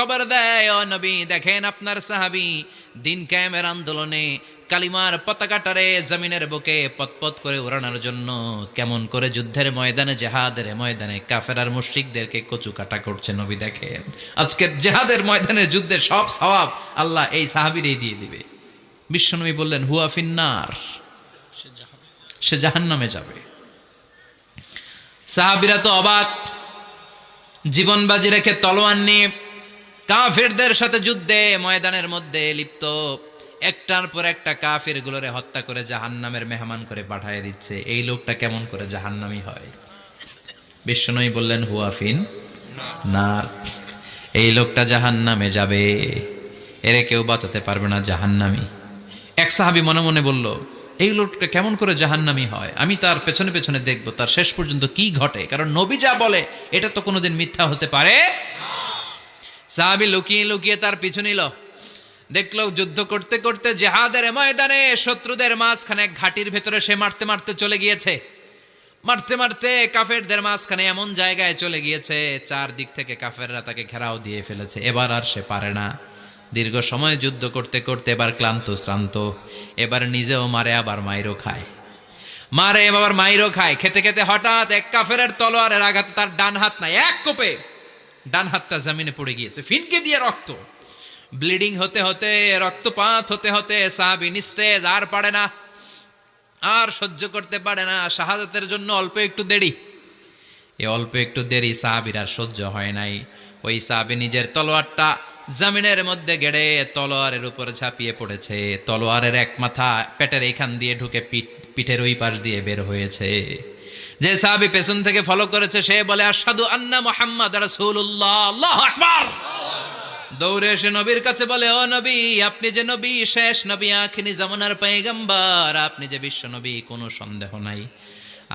খবর দেয় নবী, দেখেন আপনার সাহাবি দিন ক্যামের আন্দোলনে কালিমার পতাকাটারে জমিনের বুকে পতপত করে উড়ানোর জন্য কেমন করে যুদ্ধের ময়দানে, জেহাদের ময়দানে কাফেরার মুশ্রিকদেরকে কচু কাটা করছে, নবী দেখেন। আজকের জেহাদের ময়দানে যুদ্ধের সব সওয়াব আল্লাহ এই সাহাবিরেই দিয়ে দিবে। বিশ্বনবী বললেন, হুয়া ফিন্নার, সে জাহান নামে যাবে। সাহাবিরা তো অবাক জীবন বাজি রেখে তলোয়ার নিয়ে কাফেরদের সাথে যুদ্ধে ময়দানের মধ্যে লিপ্ত। একটার পর একটা কাফের গুলোরে হত্যা করে জাহান্নামের মেহমান করে পাঠিয়ে দিচ্ছে। এই লোকটা কেমন করে জাহান্নামি হয়? বিশ্বনবী বললেন হুয়াফিন নার। এই লোকটা জাহান্নামে যাবে। এরে কেউ বাঁচাতে পারবে না জাহান্নামি। এক সাহাবি মনে মনে বলল, এই লোকটা কেমন করে জাহান্নামি হয়? আমি তার পেছনে পেছনে দেখব। তার শেষ পর্যন্ত কি ঘটে? কারণ নবী যা বলে, এটা তো কোনোদিন মিথ্যা হতে পারে সাহাবি লুকিয়ে লুকিয়ে তার পিছু নিল। দেখল যুদ্ধ করতে করতে জেহাদের ময়দানে শত্রুদের মাঝখানে ঘাটির ভেতরে সে মারতে মারতে চলে গিয়েছে। মারতে মারতে কাফেরদের মাঝখানে এমন জায়গায় চলে গিয়েছে চার দিক থেকে কাফেররা তাকে ঘেরাও দিয়ে ফেলেছে। এবার আর সে পারে না। দীর্ঘ সময় যুদ্ধ করতে করতে এবার ক্লান্ত, শ্রান্ত। এবার নিজেও মারে, আবার মাইরও খায়। মারে, আবার মাইরও খায়। খেতে খেতে হঠাৎ এক কাফেরের তলোয়ারের আঘাতে তার ডান হাত নাই, এক কোপে ডান হাতটা জামিনে পড়ে গিয়েছে। ফিনকে দিয়ে রক্ত। ব্লিডিং হতে হতে, রক্তপাত হতে হতে সাহাবি নিস্তেজ, আর পারে না। আর সহ্য করতে পারে না। শাহাদাতের জন্য অল্প একটু দেরি। এ অল্প একটু দেরি সাহাবির আর সহ্য হয় নাই। ওই সাহাবি নিজের তলোয়ারটা জামিনের মধ্যে গেড়ে তলোয়ারের উপর ঝাঁপিয়ে পড়েছে। তলোয়ারের এক মাথা পেটের এইখান দিয়ে ঢুকে পিঠ পিঠের ওই পাশ দিয়ে বের হয়েছে। যে সাহাবি পেছন থেকে ফলো করেছে, সে বলে আসাদু আন্না মোহাম্মদ দৌড়ে এসে নবীর কাছে বলে, ও নবী, আপনি যে নবী, শেষ নবী আখিনি জামানার আপনি যে বিশ্ব নবী, কোনো সন্দেহ নাই।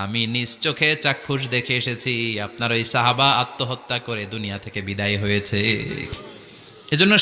আমি নিজ চোখে চাক্ষুষ দেখে এসেছি, আপনার ওই সাহাবা আত্মহত্যা করে দুনিয়া থেকে বিদায় হয়েছে। এজন্য